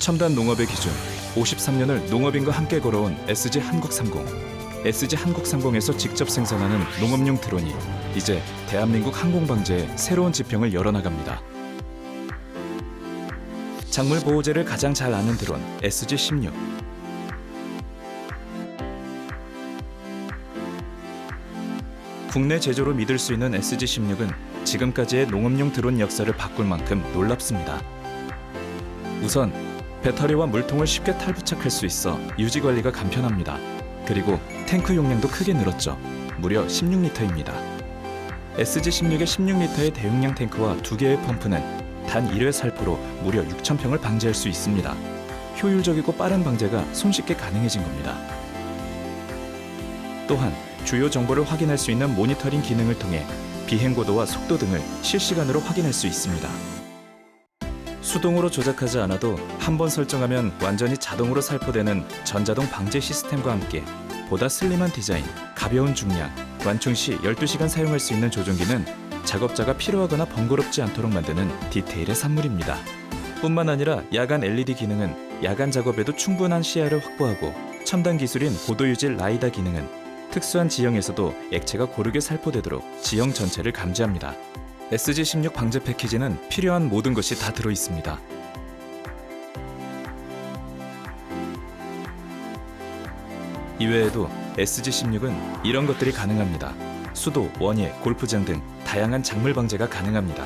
첨단 농업의 기준 53년을 농업인과 함께 걸어온 SG 한국상공. SG 한국상공에서 직접 생산하는 농업용 드론이 이제 대한민국 항공방제의 새로운 지평을 열어나갑니다. 작물 보호제를 가장 잘 아는 드론 SG16. 국내 제조로 믿을 수 있는 SG16은 지금까지의 농업용 드론 역사를 바꿀 만큼 놀랍습니다. 우선 배터리와 물통을 쉽게 탈부착할 수 있어 유지 관리가 간편합니다. 그리고 탱크 용량도 크게 늘었죠. 무려 16리터입니다. SG16의 16리터의 대용량 탱크와 두 개의 펌프는 단 1회 살포로 무려 6,000평을 방제할 수 있습니다. 효율적이고 빠른 방제가 손쉽게 가능해진 겁니다. 또한 주요 정보를 확인할 수 있는 모니터링 기능을 통해 비행 고도와 속도 등을 실시간으로 확인할 수 있습니다. 수동으로 조작하지 않아도 한 번 설정하면 완전히 자동으로 살포되는 전자동 방제 시스템과 함께 보다 슬림한 디자인, 가벼운 중량, 완충 시 12시간 사용할 수 있는 조종기는 작업자가 피로하거나 번거롭지 않도록 만드는 디테일의 산물입니다. 뿐만 아니라 야간 LED 기능은 야간 작업에도 충분한 시야를 확보하고 첨단 기술인 고도 유지 라이다 기능은 특수한 지형에서도 액체가 고르게 살포되도록 지형 전체를 감지합니다. SG16 방제 패키지는 필요한 모든 것이 다 들어 있습니다. 이외에도 SG16은 이런 것들이 가능합니다. 수도, 원예, 골프장 등 다양한 작물 방제가 가능합니다.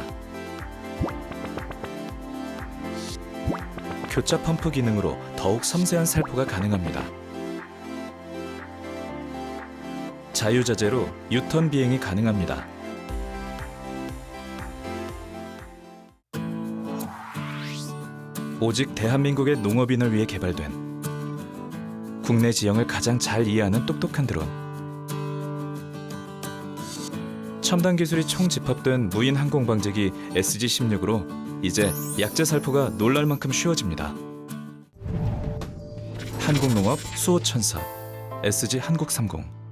교차 펌프 기능으로 더욱 섬세한 살포가 가능합니다. 자유자재로 유턴 비행이 가능합니다. 오직 대한민국의 농업인을 위해 개발된 국내 지형을 가장 잘 이해하는 똑똑한 드론. 첨단 기술이 총 집합된 무인 항공 방제기 SG16으로 이제 약재 살포가 놀랄 만큼 쉬워집니다. 한국농업 수호천사 SG 한국삼공